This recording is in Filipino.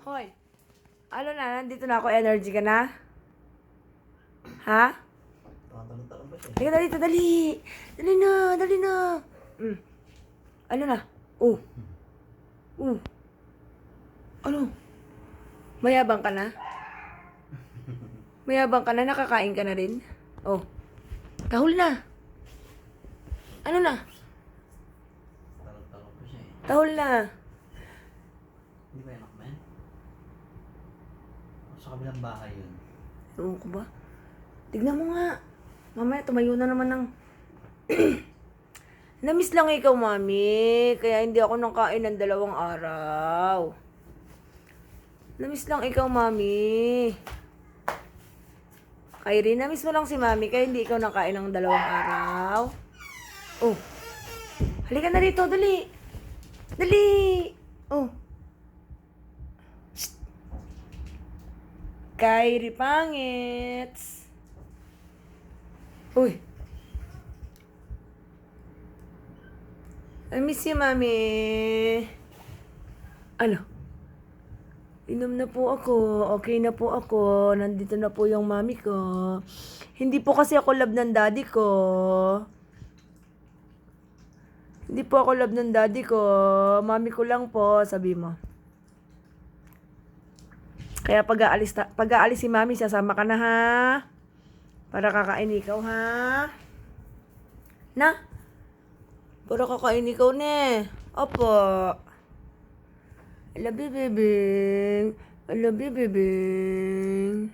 Hoy, ano na, nandito na ako, energy ka na? Ha? Tatanong-tanong na dito, dali! Dali na, dali na! Mm. Ano na? Oh. Oh. Ano? Mayabang ka na? Mayabang ka na? Nakakain ka na rin? Oh. Tahol na. Ano na? Tahol na. Hindi ba man? Sa kabilang bahay yun. Ewan ko ba? Tignan mo nga. Mamaya, tumayo na naman ng... Namiss lang ikaw, mami. Kaya hindi ako nakain ng dalawang araw. Namiss lang ikaw, mami. Kyrie, namiss mo lang si mami kaya hindi ikaw nakain ng dalawang araw. Oh. Halika na rito, dali. Dali. Oh. Kyrie Pangits. Uy. I miss you, mami. Ano? Inom na po ako. Okay na po ako. Nandito na po yung mami ko. Hindi po kasi ako love ng daddy ko. Hindi po ako love ng daddy ko. Mami ko lang po, sabi mo. Kaya pag aalis, ta- pag aalis si mami, sasama ka na ha. Para kakain ikaw ha. Na? Para kakain ikaw ne. Opo. I love you, bebing. I love you, bebing.